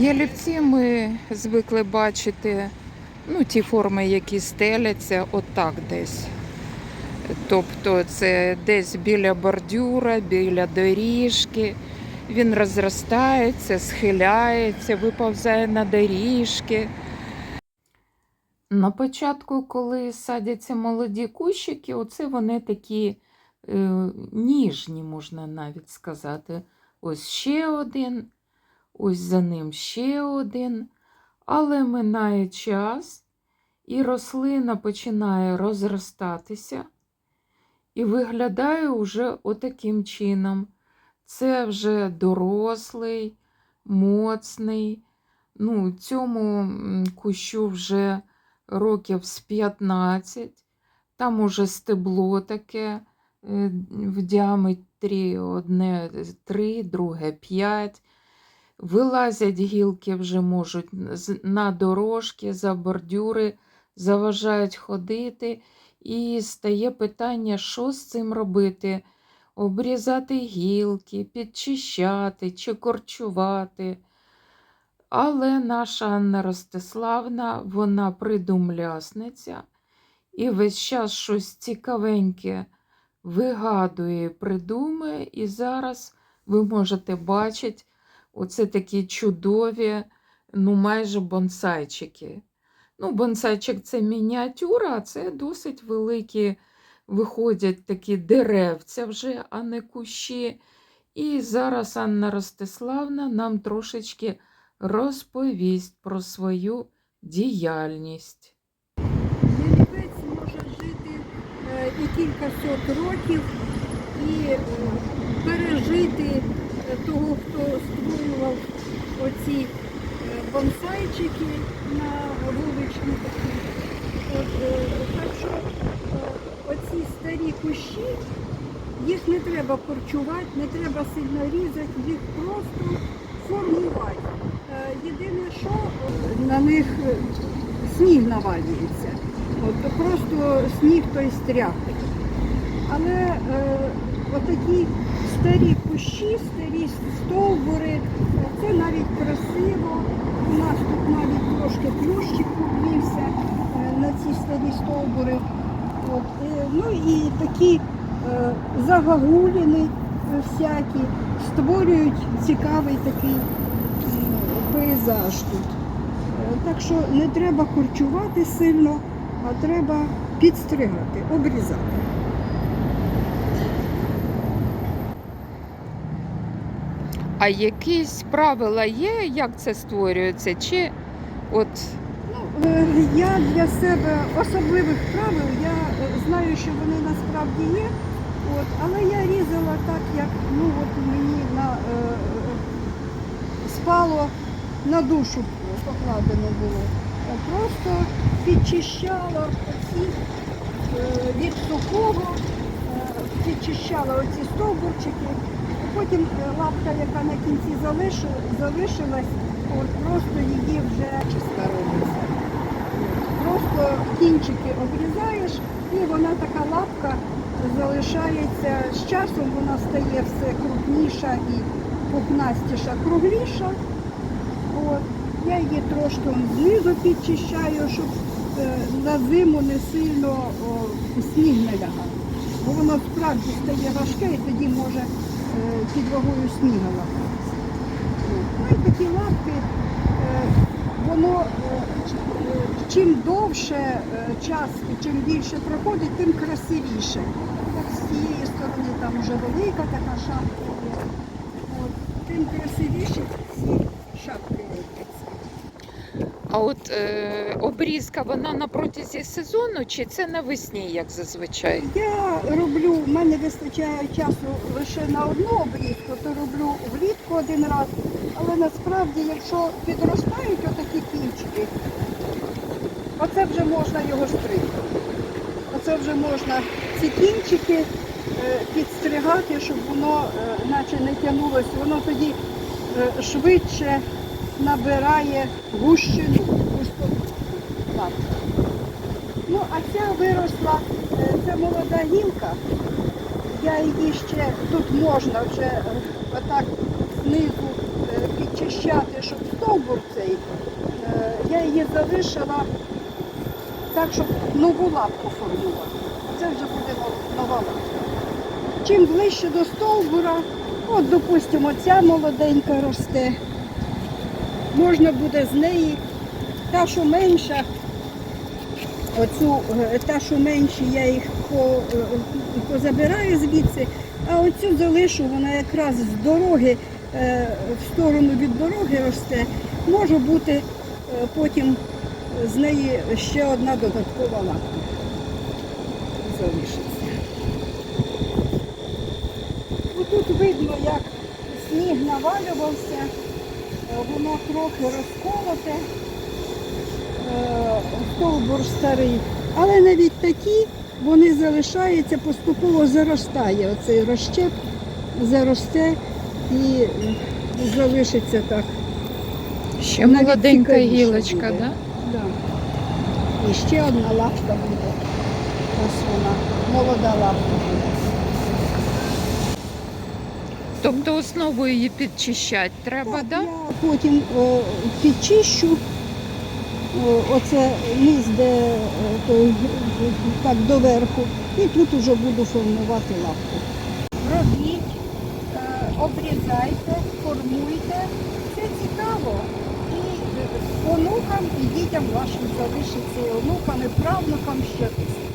Ялівці ми звикли бачити ну, ті форми, які стеляться, отак десь. Тобто це десь біля бордюра, біля доріжки. Він розростається, схиляється, виповзає на доріжки. На початку, коли садяться молоді кущики, оце вони такі е, ніжні, можна навіть сказати. Ось ще один, ось за ним ще один. Але минає час, і рослина починає розростатися і виглядає уже отаким чином. Це вже дорослий, моцний. Ну, цьому кущу вже років з 15. Там уже стебло таке е, в діаметрі одне 3, друге 5. Вилазять гілки вже можуть на дорожки, за бордюри, заважають ходити. І стає питання, що з цим робити? Обрізати гілки, підчищати чи корчувати. Але наша Анна Ростиславна, вона придумлясниця і весь час щось цікавеньке вигадує, придумує. І зараз ви можете бачити оце такі чудові, ну майже бонсайчики. Ну, бонсайчик це мініатюра, а це досить великі виходять такі деревця вже, а не кущі. І зараз Анна Ростиславна нам трошечки розповість про свою діяльність. Ялівець може жити е, і кількасот років, і пережити того, хто створював оці е, бонсайчики на вуличні такі. Е, так що е, оці старі кущі, їх не треба корчувати, не треба сильно різати, їх просто формувати. Е, Єдине, що е, на них е, сніг навалюється. От, просто сніг той стряхне. Але е, отакі старі кущі, старі стовбури, це навіть красиво. У нас тут навіть трошки плющик купився е, на ці старі стовбури. От, е, ну і такі е, загагуліни всякі створюють цікавий такий пейзаж тут. Так що не треба корчувати сильно, а треба підстригати, обрізати. А якісь правила є, як це створюється? Чи от Ну, е, я для себе особливих правил, я е, знаю, що вони насправді є, от, але я різала так, як ну, от мені на, е, е, спало на душу покладено було. Просто підчищала оці е, від сухого, е, підчищала оці стовбурчики, потім лапка, яка на кінці залишилась, от, просто її вже чиста робиться. Просто кінчики обрізаєш і вона така лапка залишається. З часом вона стає все крупніша і пухнастіша, кругліша. От. Я її трошки знизу підчищаю, щоб е, на зиму не сильно сніг не лягав. Бо воно справді стає важке і тоді може е, під вагою сніга ламатися. Ну і такі лапки, е, воно е, чим довше час чим більше проходить, тим красивіше. Як з цієї сторони там вже велика така шапка є. От, тим красивіше ці шапки. А от е, обрізка вона на протязі сезону, чи це навесні, як зазвичай? Я роблю, в мене вистачає часу лише на одну обрізку, то роблю влітку один раз. Але насправді, якщо підростають отакі кінчики, оце вже можна його стригти. Оце вже можна ці кінчики е, підстригати, щоб воно е, наче не тягнулося. Воно тоді е, швидше набирає гущину, густоту. лапки. Ну, а ця виросла, е, це молода гілка. Я її ще тут можна вже е, отак знизу е, підчищати, щоб стовбур цей, я її залишила так, щоб нову лапку формувати. Це вже буде нова лапка. Чим ближче до стовбура, от, допустимо, ця молоденька росте, можна буде з неї, та, що менша, оцю, е, та, що менші, я їх е, позабираю звідси, а оцю залишу, вона якраз з дороги, е, в сторону від дороги росте. Може бути потім з неї ще одна додаткова лапка залишиться. Тут видно, як сніг навалювався, воно трохи розколоте, стовбур старий, але навіть такі вони залишаються, поступово заростає. Оцей розщеп заросте і залишиться так. Ще Навіть молоденька гілочка, буде. да? Да. І ще одна лапка буде. Ось вона, молода лапка буде. Тобто основу її підчищати треба, Так, да? Я потім е, підчищу е, оце низ, де е, той, е, так доверху, і тут уже буду формувати лапку. Робіть, обрізайте, формуйте. Це цікаво. І онукам і дітям вашим залишиться, і онукам, і правнукам ще десь.